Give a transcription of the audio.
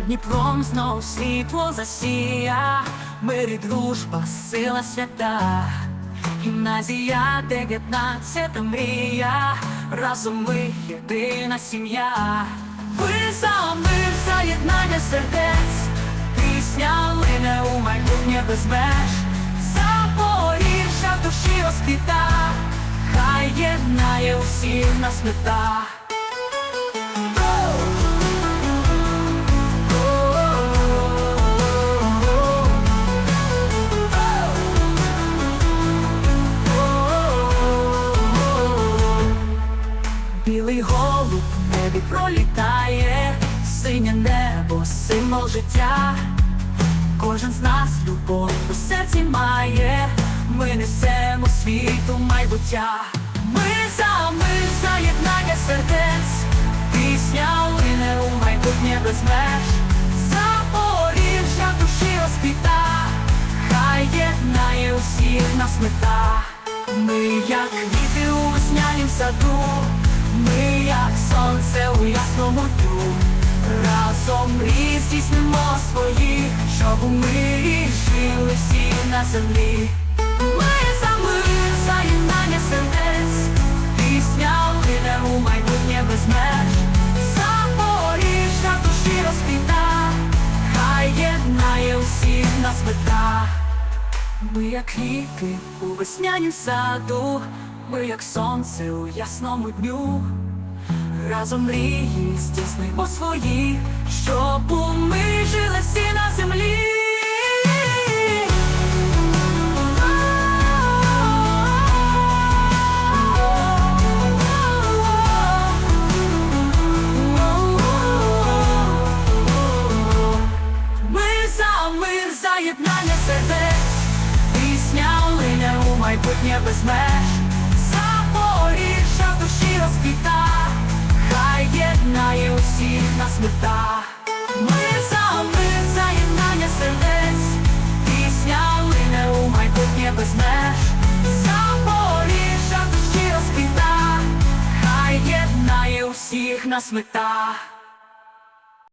Дніпром знов світло засія, мир і дружба, сила свята, гімназія, дев'ятнадцята мрія, разом ми єдина сім'я. Ви за мир, за єднання сердець, пісня лине у майбутнє без меж, Запоріжжя в душі розквіта, хай єднає усіх нас мета. Пролітає, синє небо, символ життя. Кожен з нас любов у серці має, ми несемо світу майбуття. Ми за мир, за єднання сердець, пісня лине у майбутнє без меж. Запоріжжя душі розквіта, хай єднає усіх нас мета. Ми як квіти у веснянім саду, ми як Мрії здійснимо свої, щоб у мирі жили всі на землі. Ми за мир, за єднання сердець, пісня лине у майбутнє без меж. Запоріжжя душі розквіта, хай єднає усіх нас мета. Ми як квіти у веснянім саду, ми як сонце у ясному дню. Разом мрії здійснимо свої, щоб ми жили всі на землі. Ми за мир, за єднання сердець, пісня лине у майбутнє без меж. Запоріжжя душі розквіта, нас мета. Ми за заєднання за єднання сердець, пісня лине у майбутнє без меж. Запоріжжя душі розквіта, хай єднає усіх нас мета.